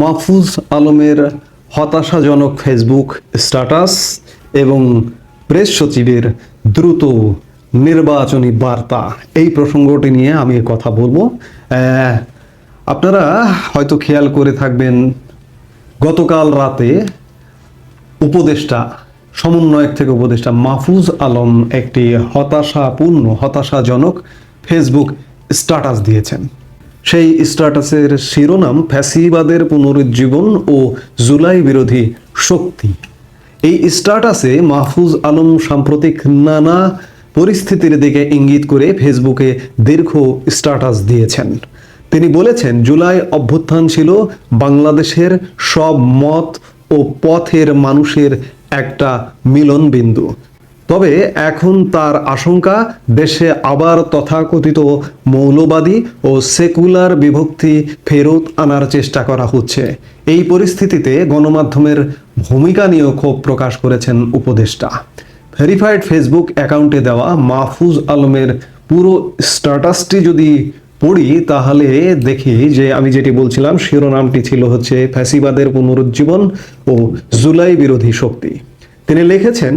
মাহফুজ আলমের হতাশাজনক Facebook status এবং প্রেস সচিবের দ্রুত নির্বাচনী বার্তা। এই প্রসঙ্গটি নিয়ে আমি কথা বলব। আপনারা হয়তো খেয়াল করে থাকবেন, গতকাল রাতে উপদেষ্টা, সমন্বয়ক থেকে উপদেষ্টা মাহফুজ আলম একটি হতাশাপূর্ণ, হতাশাজনক ফেসবুক স্ট্যাটাস দিয়েছেন। সেই স্ট্যাটাসের শিরোনাম ফ্যাসিবাদের পুনরুজ্জীবন ও জুলাই বিরোধী শক্তি। এই স্ট্যাটাসে মাহফুজ আলম সাম্প্রতিক নানা পরিস্থিতির দিকে ইঙ্গিত করে ফেসবুকে দীর্ঘ স্ট্যাটাস দিয়েছেন। তিনি বলেছেন, জুলাই অভ্যুত্থান ছিল বাংলাদেশের সব মত ও পথের মানুষের একটা মিলন বিন্দু তবে এখন তার আশঙ্কা, দেশে আবার তথাকথিত মৌলবাদী ও সেকুলার বিভক্তি ফেরত আনার চেষ্টা করা হচ্ছে। এই পরিস্থিতিতে গণমাধ্যমের ভূমিকা নিয়েও ক্ষোভ প্রকাশ করেছেন উপদেষ্টা। ভেরিফাইড ফেসবুক অ্যাকাউন্টে দেওয়া মাহফুজ আলমের পুরো স্ট্যাটাসটি যদি পড়ি, তাহলে দেখি যে আমি যেটি বলছিলাম, শিরোনামটি ছিল হচ্ছে ফ্যাসিবাদের পুনরুজ্জীবন ও জুলাই বিরোধী শক্তি। তিনি লিখেছেন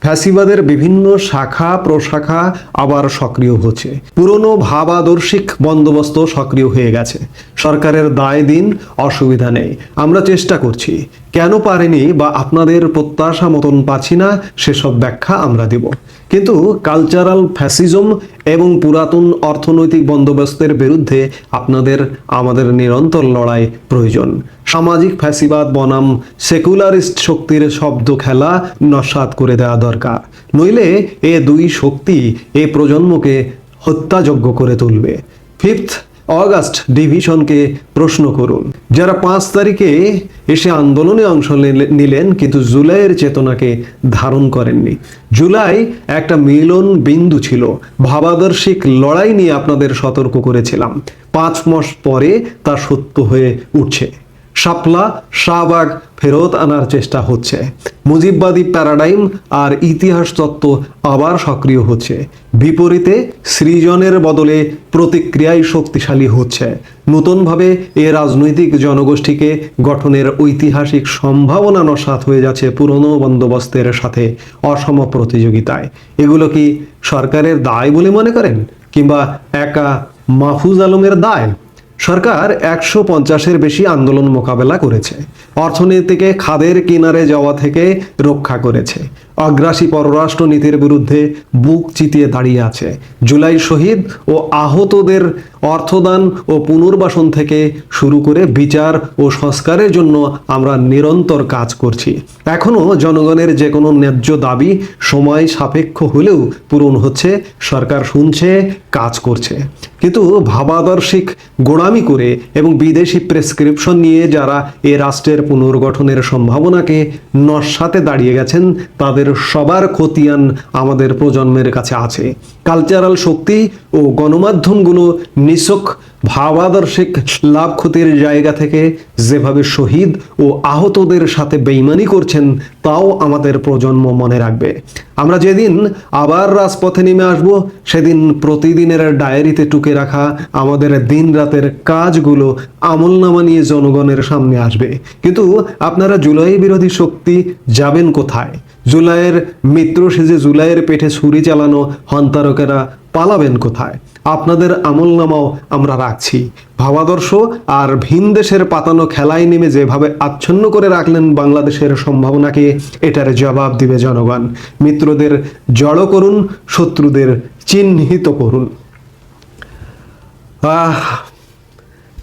ফ্যাসিবাদের বিভিন্ন শাখা প্রশাখা আবার সক্রিয় হচ্ছে। পুরনো ভাবাদর্শিক বন্দোবস্ত সক্রিয় হয়ে গেছে। সরকারের দায় দিন, অসুবিধা নেই। আমরা চেষ্টা করছি। কেন পারেনি বা আপনাদের প্রত্যাশা মতন পাচ্ছি না, সেসব ব্যাখ্যা আমরা দেব। কিন্তু কালচারাল ফ্যাসিজম এবং পুরাতন অর্থনৈতিক বন্দোবস্তের বিরুদ্ধে আপনাদের, আমাদের নিরন্তর লড়াই প্রয়োজন। সামাজিক ফ্যাসিবাদ বনাম, সেকুলারিস্ট শক্তির শব্দ খেলা নস্বাত করে দেওয়া দরকার। নইলে এ দুই শক্তি এ প্রজন্মকে হত্যাযোগ্য করে তুলবে। ফিফথ অগাস্ট ডিভিশনকে প্রশ্ন করুন। যারা পাঁচ তারিখে এসে আন্দোলনে অংশ নিলে- নিলেন কিন্তু জুলাইয়ের চেতনাকে ধারণ করেননি। জুলাই একটা মিলন বিন্দু ছিল। ভাবাদর্শিক লড়াই নিয়ে আপনাদের সতর্ক করেছিলাম। পাঁচ মাস পরে তা সত্য হয়ে উঠছে। শাপলা, শাহবাগ ফেরত আনার চেষ্টা হচ্ছে। মুজিববাদী প্যারাডাইম আর ইতিহাস তত্ত্ব আবার সক্রিয় হচ্ছে। বিপরীতে সৃজনের বদলে প্রতিক্রিয়াই শক্তিশালী হচ্ছে। নতুনভাবে এ রাজনৈতিক জনগোষ্ঠীকে গঠনের ঐতিহাসিক সম্ভাবনা নস্বাত হয়ে যাচ্ছে পুরনো বন্দোবস্তের সাথে অসম প্রতিযোগিতায়। এগুলো কি সরকারের দায় বলে মনে করেন? কিংবা একা মাহফুজ আলমের দায়? সরকার একশো পঞ্চাশের বেশি আন্দোলন মোকাবেলা করেছে। অর্থনীতিকে খাদের কিনারে যাওয়া থেকে রক্ষা করেছে। অগ্রাসী পররাষ্ট্র নীতির বিরুদ্ধে বুক চিতিয়ে দাঁড়িয়ে আছে। জুলাই শহীদ ও আহতদের অর্থদান ও পুনর্বাসন থেকে শুরু করে বিচার ও সংস্কারের জন্য আমরা নিরন্তর কাজ করছি। এখনও জনগণের যে কোনো ন্যায্য দাবি সময় সাপেক্ষ হলেও পূরণ হচ্ছে, সরকার শুনছে, কাজ করছে। কিন্তু ভাবাদর্শিক গোড়ামি করে এবং বিদেশি প্রেসক্রিপশন নিয়ে যারা এ রাষ্ট্রের পুনর্গঠনের সম্ভাবনাকে নস্বাতে দাঁড়িয়ে গেছেন, তাদের সবার খতিয়ান আমাদের প্রজন্মের কাছে আছে। কালচারাল শক্তি ও গণমাধ্যমগুলো নিছক ভাবাদর্শিক লাভ ক্ষতির জায়গা থেকে যেভাবে শহীদ ও আহতদের সাথে বেইমানি করছেন, তাও আমাদের প্রজন্ম মনে রাখবে। আমরা যেদিন আবার রাজপথে নেমে আসব, সেদিন প্রতিদিনের ডায়েরিতে টুকে রাখা আমাদের দিন রাতের কাজগুলো আমলনামা নিয়ে জনগণের সামনে আসবে। কিন্তু আপনারা জুলাই বিরোধী শক্তি যাবেন কোথায়? জুলাইয়ের মিত্র সেজে জুলাইয়ের পেটে ছুরি চালানো হন্তারকেরা পালাবেন কোথায়? আপনাদের আমলনামাও আমরা রাখছি। ভাবাদর্শ আর ভিন দেশের পাতানো খেলায় নেমে যেভাবে আচ্ছন্ন করে রাখলেন বাংলাদেশের সম্ভাবনাকে, এটার জবাব দিবে জনগণ। মিত্রদের জড়ো করুন, শত্রুদের চিহ্নিত করুন।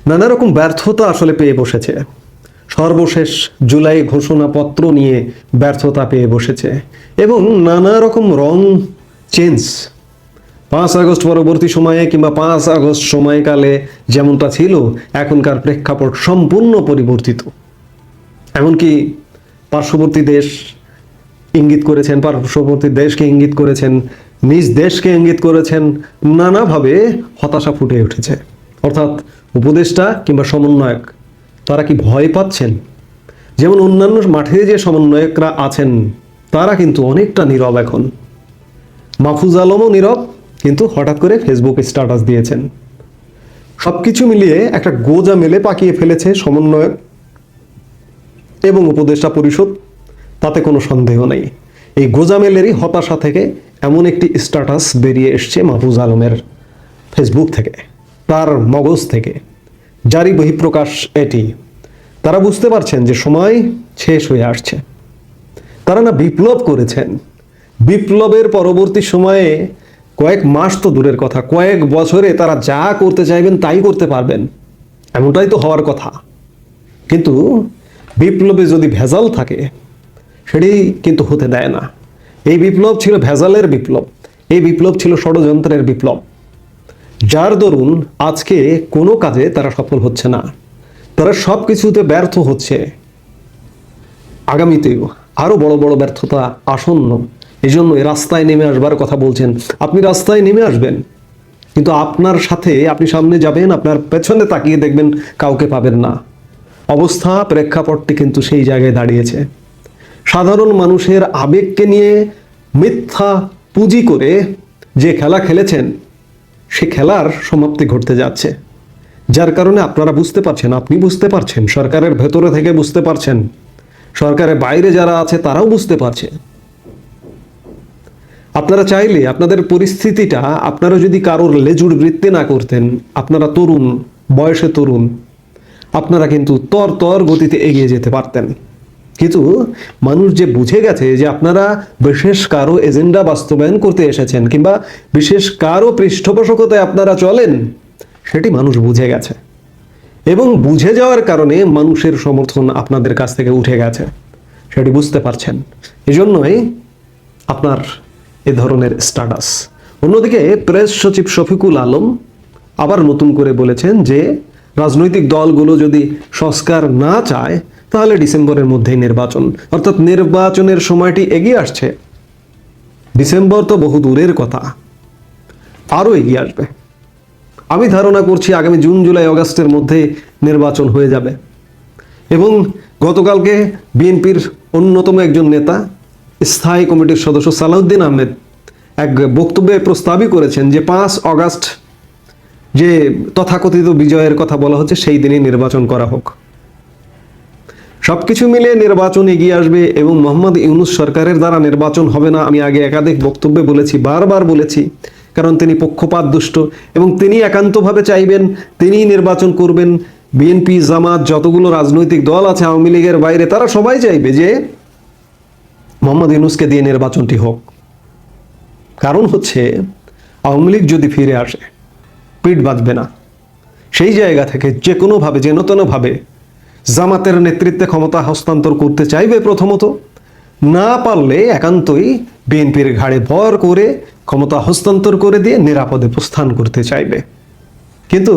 নানা রকম ব্যর্থতা আসলে পেয়ে বসেছে। সর্বশেষ জুলাই ঘোষণাপত্র নিয়ে ব্যর্থতা পেয়ে বসেছে। এবং নানা রকম রং, চেঞ্জ পাঁচ আগস্ট পরবর্তী সময়ে কিংবা পাঁচ আগস্ট সময়কালে যেমনটা ছিল, এখনকার প্রেক্ষাপট সম্পূর্ণ পরিবর্তিত। এমনকি পার্শ্ববর্তী দেশ ইঙ্গিত করেছেন, পার্শ্ববর্তী দেশকে ইঙ্গিত করেছেন, নিজ দেশকে ইঙ্গিত করেছেন, নানাভাবে হতাশা ফুটে উঠেছে। অর্থাৎ উপদেষ্টা কিংবা সমন্বয়ক, তারা কি ভয় পাচ্ছেন? যেমন অন্যান্য মাঠে যে সমন্বয়করা আছেন, তারা কিন্তু অনেকটা নীরব এখন। মাহফুজ আলমও নীরব কিন্তু হঠাৎ করে ফেসবুকে স্ট্যাটাস দিয়েছেন। সবকিছু মিলিয়ে একটা গোজা মেলে পাকিয়ে ফেলেছে সমন্বয়ক এবং উপদেষ্টা পরিষদ। তাতে কোনো সন্দেহ নেই। এই গোজামেলেরই হতাশা থেকে এমন একটি স্ট্যাটাস বেরিয়ে এসছে মাহফুজ আলমের ফেসবুক থেকে, তার মগজ থেকে। জারি বহিঃপ্রকাশ এটি। তারা বুঝতে পারছেন যে সময় শেষ হয়ে আসছে। তারা না বিপ্লব করেছেন। বিপ্লবের পরবর্তী সময়ে কয়েক মাস তো দূরের কথা, কয়েক বছরে তারা যা করতে চাইবেন তাই করতে পারবেন। এমনটাই তো হওয়ার কথা। কিন্তু বিপ্লবে যদি ভেজাল থাকে, সেটি কিন্তু হতে দেয় না। এই বিপ্লব ছিল ভেজালের বিপ্লব, এই বিপ্লব ছিল ষড়যন্ত্রের বিপ্লব। যার দরুন আজকে কোনো কাজে তারা সফল হচ্ছে না। তারা সব কিছুতে ব্যর্থ হচ্ছে। আগামীতেও আরও বড় বড় ব্যর্থতা আসন্ন। এই জন্য রাস্তায় নেমে আসবার কথা বলছেন। আপনি রাস্তায় নেমে আসবেন। কিন্তু আপনার সাথে আপনি সামনে যাবেন, আপনার পেছনে তাকিয়ে দেখবেন কাউকে পাবেন না। অবস্থা, প্রেক্ষাপটটি কিন্তু সেই জায়গায় দাঁড়িয়েছে। সাধারণ মানুষের আবেগকে নিয়ে মিথ্যা পুঁজি করে যে খেলা খেলেছেন, সে খেলার সমাপ্তি ঘটতে যাচ্ছে। যার কারণে আপনারা বুঝতে পারছেন, আপনি বুঝতে পারছেন, সরকারের ভেতরে থেকে বুঝতে পারছেন। সরকারের বাইরে যারা আছে, তারাও বুঝতে পারছে। আপনারা চাইলে আপনাদের পরিস্থিতিটা আপনারা যদি কারোর লেজুর বৃত্তি না করতেন, আপনারা তরুণ, বয়সে তরুণ, আপনারা কিন্তু তর তর গতিতে এগিয়ে যেতে পারতেন। কিন্তু মানুষ যে বুঝে গেছে যে আপনারা বিশেষ কারও এজেন্ডা বাস্তবায়ন করতে এসেছেন কিংবা বিশেষ কারও পৃষ্ঠপোষকতায় আপনারা চলেন, সেটি মানুষ বুঝে গেছে। এবং বুঝে যাওয়ার কারণে মানুষের সমর্থন আপনাদের কাছ থেকে উঠে গেছে, সেটি বুঝতে পারছেন। এজন্যই আপনার এ ধরনের স্ট্যাটাস অন্যদিকে প্রেস সচিব শফিকুল আলম আবার নতুন করে বলেছেন যে, রাজনৈতিক দলগুলো যদি সংস্কার না চায়, তাহলে ডিসেম্বরের মধ্যেই নির্বাচন। অর্থাৎ নির্বাচনের সময়টি এগিয়ে আসছে। ডিসেম্বর তো বহু দূরের কথা। আরও এগিয়ে আসবে। আমি ধারণা করছি আগামী জুন, জুলাই, অগাস্টের মধ্যে নির্বাচন হয়ে যাবে। এবং গতকালকে বিএনপির অন্যতম একজন নেতা স্থায়ী কমিটির সদস্য সালাউদ্দিন আহমেদ এক বক্তব্যে প্রস্তাবই করেছেন যে পাঁচ অগাস্ট যে তথাকথিত বিজয়ের কথা বলা হচ্ছে, সেই দিনই নির্বাচন করা হোক। সবকিছু মিলে নির্বাচন এগিয়ে আসবে এবং মোহাম্মদ ইউনুস সরকারের দ্বারা নির্বাচন হবে না, আমি আগে একাধিক বক্তব্যে বলেছি, বারবার বলেছি, কারণ তিনি পক্ষপাত দুষ্ট এবং তিনি একান্তভাবে চাইবেন, তিনিই নির্বাচন করবেন। বিএনপি, জামাত, যতগুলো রাজনৈতিক দল আছে আওয়ামী লীগের বাইরে, তারা সবাই চাইবে যে মোহাম্মদ ইউনুসকে দিয়ে নির্বাচনটি হোক। কারণ হচ্ছে, আওয়ামী লীগ যদি ফিরে আসে, পিঠ বাঁধবে না। সেই জায়গা থেকে যে কোনোভাবে যেন তেনভাবে জামাতের নেতৃত্বে ক্ষমতা হস্তান্তর করতে চাইবে প্রথমত। না পারলে একান্তই বিএনপির ঘাড়ে ভর করে ক্ষমতা হস্তান্তর করে দিয়ে নিরাপদে প্রস্থান করতে চাইবে। কিন্তু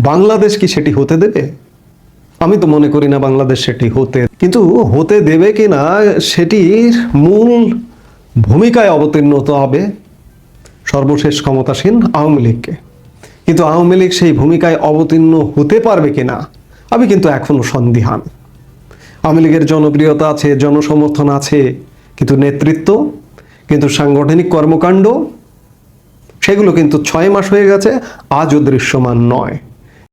বাংলাদেশ কি সেটি হতে দেবে? আমি তো মনে করি না বাংলাদেশ সেটি হতে কিন্তু হতে দেবে কি না সেটির মূল ভূমিকায় অবতীর্ণ হতে হবে সর্বশেষ ক্ষমতাসীন আওয়ামী লীগকে। কিন্তু আওয়ামী লীগ সেই ভূমিকায় অবতীর্ণ হতে পারবে কিনা, আমি কিন্তু এখনও সন্দিহান। আওয়ামী লীগের জনপ্রিয়তা আছে, জনসমর্থন আছে, কিন্তু নেতৃত্ব, কিন্তু সাংগঠনিক কর্মকাণ্ড, সেগুলো কিন্তু ছয় মাস হয়ে গেছে, আজও দৃশ্যমান নয়।